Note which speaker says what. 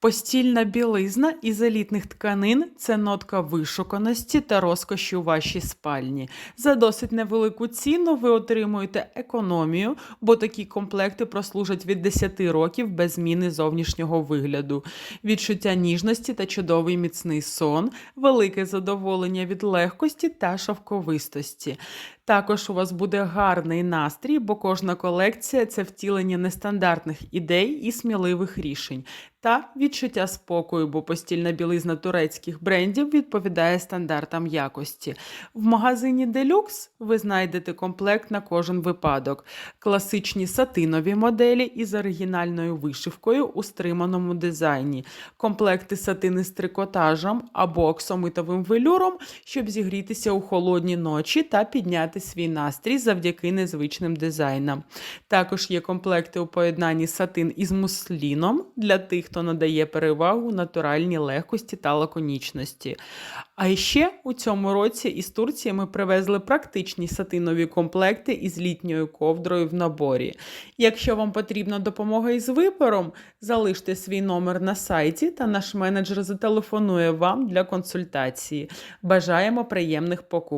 Speaker 1: Постільна білизна із елітних тканин це нотка вишуканості та розкоші у вашій спальні. За досить невелику ціну ви отримуєте економію, бо такі комплекти прослужать від 10 років без зміни зовнішнього вигляду, відчуття ніжності та чудовий міцний сон, велике задоволення від легкості та шовковистості. Також у вас буде гарний настрій, бо кожна колекція це втілення нестандартних ідей і сміливих рішень. Та відчуття спокою, бо постільна білизна турецьких брендів відповідає стандартам якості. В магазині Deluxe ви знайдете комплект на кожен випадок: класичні сатинові моделі із оригінальною вишивкою у стриманому дизайні, комплекти сатини з трикотажем або оксамитовим велюром, щоб зігрітися у холодні ночі та підняти свій настрій завдяки незвичним дизайнам. Також є комплекти у поєднанні сатин із мусліном для тих, хто надає перевагу натуральній легкості та лаконічності. А ще у цьому році із Турції ми привезли практичні сатинові комплекти із літньою ковдрою в наборі. Якщо вам потрібна допомога із вибором, залиште свій номер на сайті, та наш менеджер зателефонує вам для консультації. Бажаємо приємних покупок.